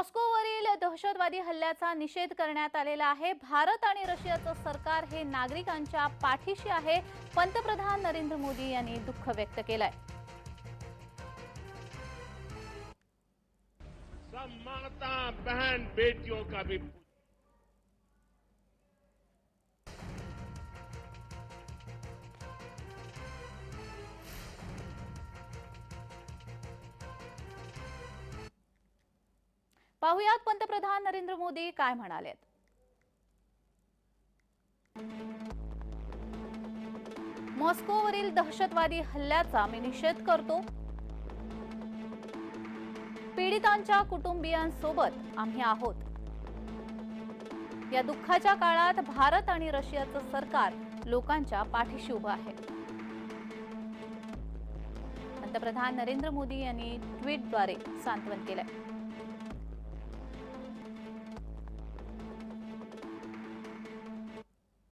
मॉस्कोवरील दहशतवादी हल्ल्याचा निषेध करण्यात आलेला आहे. भारत आणि रशियाचं सरकार हे नागरिकांच्या पाठीशी आहे. पंतप्रधान नरेंद्र मोदी यांनी दुःख व्यक्त केलंय. सब माता बहन बेटियों का भी पाहुयात पंतप्रधान नरेंद्र मोदी काय म्हणालेत. मॉस्कोवरील दहशतवादी हल्ल्याचा मी निषेध करतो. पीडितांच्या कुटुंबियांसोबत आम्ही आहोत. या दुःखाच्या काळात भारत आणि रशियाचं सरकार लोकांच्या पाठीशी उभं आहे. पंतप्रधान नरेंद्र मोदी यांनी ट्विटद्वारे सांत्वन केलंय.